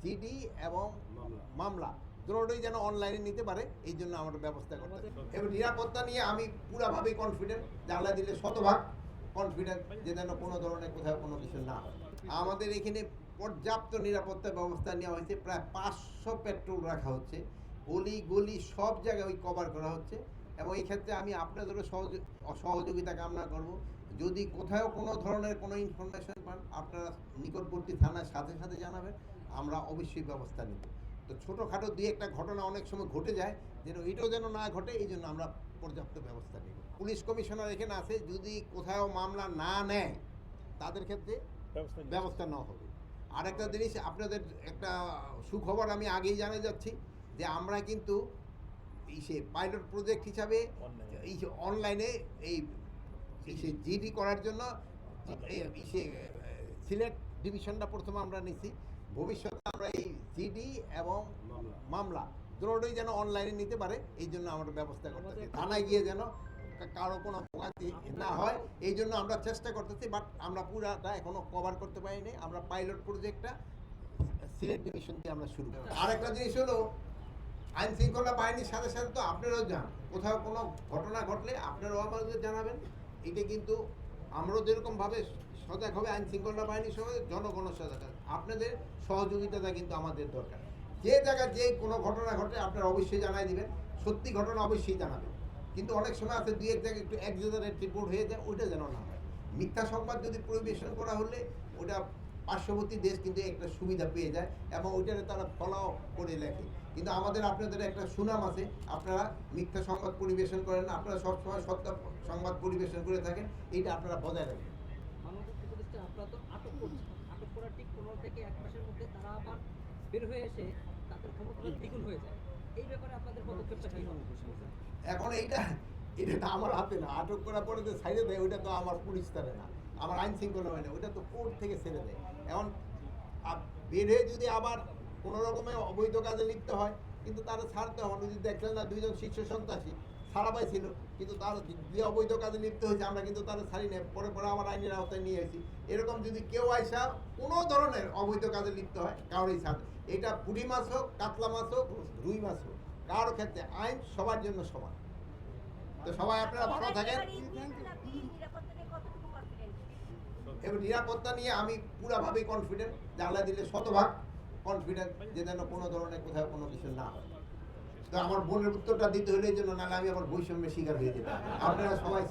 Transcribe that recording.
CD এবং মামলা। দুটোই যেন অনলাইনে নিতে পারে এই জন্য আমরা ব্যবস্থা করতে এবং নিরাপত্তা নিয়ে আমি পুরাভাবে কনফিডেন্ট জানলা দিলে শতভাগ কনফিডেন্ট যে যেন কোনো ধরনের কোথাও কোনো কিছু না হয়। আমাদের এখানে পর্যাপ্ত নিরাপত্তা ব্যবস্থা নেওয়া হয়েছে প্রায় পাঁচশো পেট্রোল রাখা হচ্ছে। গলি গলি সব জায়গায় ওই কভার করা হচ্ছে। এবং এই ক্ষেত্রে আমি আপনাদেরও সহযোগ সহযোগিতা কামনা করব। যদি কোথাও কোনো ধরনের কোনো ইনফরমেশন পান আপনারা নিকটবর্তী থানার সাথে সাথে জানাবেন। আমরা অবশ্যই ব্যবস্থা নেব। তো ছোটোখাটো দুই একটা ঘটনা অনেক সময় ঘটে যায় যেন এটাও যেন না ঘটে এই জন্য আমরা পর্যাপ্ত ব্যবস্থা নেব। পুলিশ কমিশনার এখানে আছে যদি কোথাও মামলা না নেয় তাদের ক্ষেত্রে ব্যবস্থা নেওয়া হবে। আর একটা জিনিস আপনাদের একটা সুখবর আমি আগেই জানা যাচ্ছি যে আমরা কিন্তু এই সে পাইলট প্রজেক্ট হিসাবে এই যে অনলাইনে এই জিডি করার জন্য সিলেট ডিভিশনটা প্রথমে আমরা নিছি। ভবিষ্যতে আমরা এই জিডি এবং মামলা দুটোই যেন অনলাইনে নিতে পারে এই জন্য আমরা ব্যবস্থা করতেছি। থানায় গিয়ে যেন কারও কোনো ভোগান্তি না হয় এই জন্য আমরা চেষ্টা করতেছি বাট আমরা পুরাটা এখনও কভার করতে পারিনি। আমরা পাইলট প্রজেক্টটা সিলেট ডিভিশন দিয়ে আমরা শুরু করি আরেকটা জিনিস হলো আইন শৃঙ্খলা বাহিনীর সাথে সাথে তো আপনারাও যান কোথাও কোনো ঘটনা ঘটলে আপনারাও আমাদের জানাবেন। এটা কিন্তু আমরাও যেরকমভাবে সজাগ হবে, আইন শৃঙ্খলা বাহিনীর সঙ্গে জনগণের সজাগ। আপনাদের সহযোগিতাটা কিন্তু আমাদের দরকার। যে জায়গায় যে কোনো ঘটনা ঘটে, আপনারা অবশ্যই জানাই দেবেন। সত্যি ঘটনা অবশ্যই জানাবেন। কিন্তু অনেক সময় আছে, দুই এক জায়গায় একটু এক একজনের রিপোর্ট হয়ে যায়, ওইটা যেন না হয়। মিথ্যা সংবাদ যদি পরিবেশন করা হলে, ওটা পার্শ্ববর্তী দেশ কিন্তু একটা সুবিধা পেয়ে যায় এবং ওইটারে তারা ফলাও করে লেখে। কিন্তু আমাদের আপনাদের একটা সুনাম আছে আপনারা মিথ্যা সংবাদ পরিবেশন করেন না আপনারা সবসময় সত্য সংবাদ পরিবেশন করে থাকেন এইটা আপনারা বজায় রাখেন। আপনারা তো আটক করছেন। আটক করার ঠিক পনেরো থেকে এক মাসের মধ্যে তারা আবার বের হয়ে এসে তাদের ক্ষমতা দ্বিগুণ হয়ে যায়। এই ব্যাপারে আপনাদের পদক্ষেপটা কি এখন এইটা এটা তো আমার হাতে না। আটক করার পরে যে সাইডে দেয় ওইটা তো আমার পুলিশ তারে না। আমার আইন শৃঙ্খলা বাহিনী ওইটা তো কোর্ট থেকে ছেড়ে দেয়। এখন হয়ে যদি আবার কোনো রকমের অবৈধ কাজে লিপ্ত হয়, কিন্তু তারা ছাড়তে হবে যদি দেখলেন না দুইজন শীর্ষ সন্ত্রাসী ছাড়া পাইছিল কিন্তু তার যে অবৈধ কাজে লিপ্ত হয়েছে, আমরা কিন্তু তারা ছাড়ি না পরে পরে আমার আইনের আওতায় নিয়ে এসেছি। এরকম যদি কেউ আইসা কোনো ধরনের অবৈধ কাজে লিপ্ত হয় কারোরই ছাড় এটা পুঁটি মাছ হোক, কাতলা মাছ হোক, রুই মাছ হোক কারোর ক্ষেত্রে আইন সবার জন্য সমান। তো সবাই আপনারা ভালো থাকেন। এবং নিরাপত্তা নিয়ে আমি পুরাভাবে কনফিডেন্ট জানলা দিলে শতভাগ কনফিডেন্ট যে যেন কোনো ধরনের কোথাও কোনো কিছু না হয়। তো আমার বোনের উত্তরটা দিতে হলে এই জন্য নাহলে আমি আমার বৈষম্যের শিকার হয়ে যেতাম। আপনারা সবাই